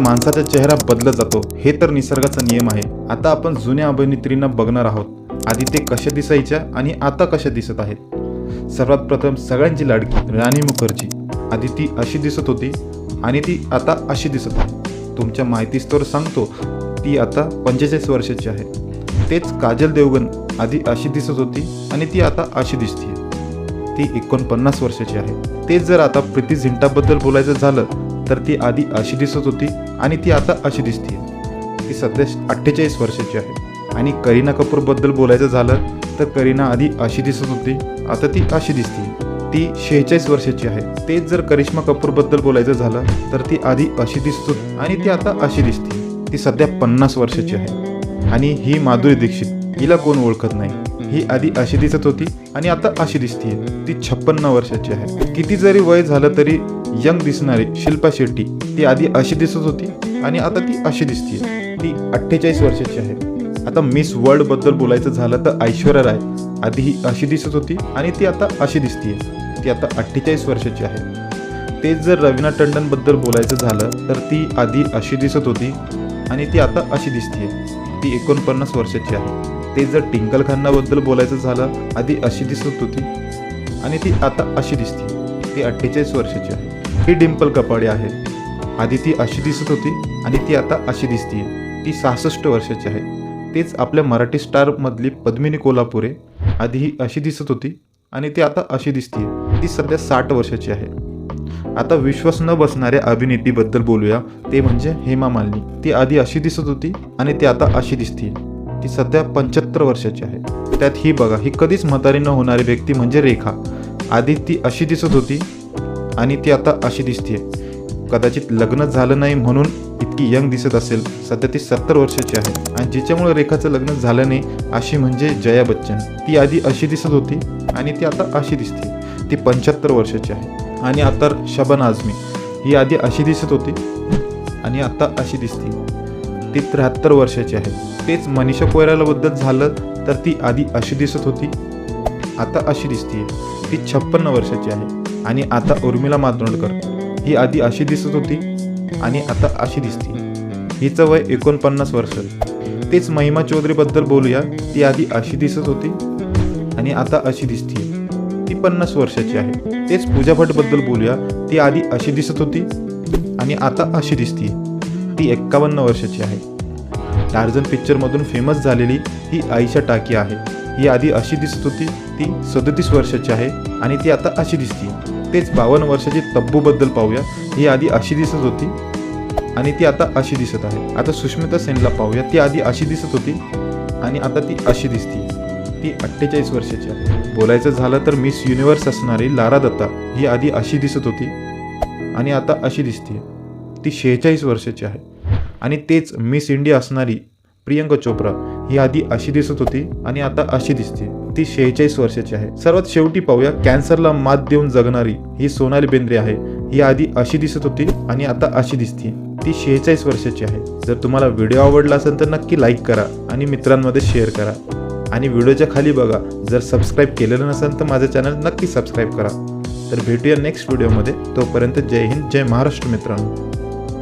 माणसाचा चेहरा बदलत जातो. हे तर निसर्गाचा नियम आहे. आता आपण जुन्या अभिनेत्रींना बघणार आहोत. आधी ते कशा दिसायच्या आणि आता कशा दिसत आहेत? सर्वात प्रथम सगळ्यांची लाडकी राणी मुखर्जी. आधी ती अशी दिसत होती आणि ती आता अशी दिसत आहे. तुमच्या माहितीस्तवर सांगतो ती आता पंचेचाळीस वर्षाची आहे. तेच काजल देवगन आधी अशी दिसत होती आणि ती आता अशी दिसते ती एकोणपन्नास वर्षाची आहे. तेच जर आता प्रीती झिंटाबद्दल बोलायचं झालं तर ती आधी अशी दिसत होती आणि ती आता अशी दिसते ती सध्या अठ्ठेचाळीस वर्षाची आहे. आणि करीना कपूरबद्दल बोलायचं झालं तर करीना आधी अशी दिसत होती आता ती अशी दिसते ती शेहेचाळीस वर्षाची आहे. तेच जर करिश्मा कपूरबद्दल बोलायचं झालं तर ती आधी अशी दिसत होती आणि ती आता अशी दिसते ती सध्या पन्नास वर्षाची आहे. आणि ही माधुरी दीक्षित हिला कोण ओळखत नाही. ही आधी अशी दिसत होती आणि आता अशी दिसते ती छप्पन्न वर्षाची आहे. किती जरी वय झालं तरी यंग दिसणारी शिल्पा शेट्टी ती आधी अशी दिसत होती आणि आता ती अशी दिसते ती अठ्ठेचाळीस वर्षाची आहे. आता मिस वर्ल्डबद्दल बोलायचं झालं तर ऐश्वर्या राय आधी ही अशी दिसत होती आणि ती आता अशी दिसते ती आता अठ्ठेचाळीस वर्षाची आहे. तेच जर रवीना टंडनबद्दल बोलायचं झालं तर ती आधी अशी दिसत होती आणि ती आता अशी दिसते ती एकोणपन्नास वर्षाची आहे. ते जर टिंकल खान्नाबद्दल बोलायचं झालं आधी अशी दिसत होती आणि ती आता अशी दिसते ती अठ्ठेचाळीस वर्षाची आहे. ही डिम्पल कपाडे आहे. आधी ती अशी दिसत होती आणि ती आता अशी दिसते ती सहासष्ट वर्षाची आहे. तेच आपल्या मराठी स्टारमधली पद्मिनी कोल्हापुरे आधी ही अशी दिसत होती आणि ती आता अशी दिसते ती सध्या साठ वर्षाची आहे. आता विश्वास न बसणाऱ्या अभिनेतीबद्दल बोलूया. ते म्हणजे हेमा मालिनी. ती आधी अशी दिसत होती आणि ती आता अशी दिसते ती सध्या पंच्याहत्तर वर्षाची आहे. त्यात ही बघा ही कधीच म्हातारी न होणारी व्यक्ती म्हणजे रेखा. आधी ती अशी दिसत होती आणि ती आता अशी दिसते कदाचित लग्न झालं नाही म्हणून इतकी यंग दिसत असेल. सध्या ती सत्तर वर्षाची आहे आणि जिच्यामुळे रेखाचं लग्न झालं नाही अशी म्हणजे जया बच्चन. ती आधी अशी दिसत होती आणि ती आता अशी दिसते ती पंच्याहत्तर वर्षाची आहे. आणि आता शबन आझमी. ही आधी अशी दिसत होती आणि आता अशी दिसते ती त्र्याहत्तर वर्षाची आहे. तेच मनीषा कोयरालाबद्दल झालं तर ती आधी अशी दिसत होती. आता अशी दिसते ती छप्पन्न वर्षाची आहे. आणि आता उर्मिला मातोंडकर. ही आधी अशी दिसत होती आणि आता अशी दिसते. हिचं वय एकोणपन्नास वर्ष तेच महिमा चौधरीबद्दल बोलूया. ती आधी अशी दिसत होती आणि आता अशी दिसते ती पन्नास वर्षाची आहे. तेच पूजा भटबद्दल बोलूया. ती आधी अशी दिसत होती आणि आता अशी दिसते ती एक्कावन्न वर्षाची आहे. टार्झन पिक्चरमधून फेमस झालेली ही आईशा टाकी आहे. ही आधी अशी दिसत होती. ती सदतीस वर्षाची आहे आणि ती आता अशी दिसते तेच बावन्न वर्षाची तब्बूबद्दल पाहूया. ही आधी अशी दिसत होती आणि ती आता अशी दिसत आहे. आता सुष्मिता सेनला पाहूया. ती आधी अशी दिसत होती आणि आता ती अशी दिसते. ती अठ्ठेचाळीस वर्षाची आहे. बोलायचं झालं तर मिस युनिव्हर्स असणारी लारा दत्ता ही आधी अशी दिसत होती आणि आता अशी दिसते ती शेहेचाळीस वर्षाची आहे. आणि तेच मिस इंडिया असणारी प्रियंका चोप्रा ही आधी अशी दिसत होती आणि आता अशी दिसते. ती शेहेचाळीस वर्षाची आहे. सर्वात शेवटी पाहूया कॅन्सरला मात देऊन जगणारी ही सोनाली बेंद्रे आहे. ही आधी अशी दिसत होती आणि आता अशी दिसते. ती शेहेचाळीस वर्षाची आहे. जर तुम्हाला व्हिडिओ आवडला असेल तर नक्की लाईक करा आणि मित्रांमध्ये शेअर करा. आणि व्हिडिओच्या खाली बघा जर सबस्क्राईब केलेलं नसेल तर माझं चॅनल नक्की सबस्क्राईब करा. तर भेटूया नेक्स्ट व्हिडिओमध्ये. तोपर्यंत जय हिंद जय महाराष्ट्र मित्रांनो.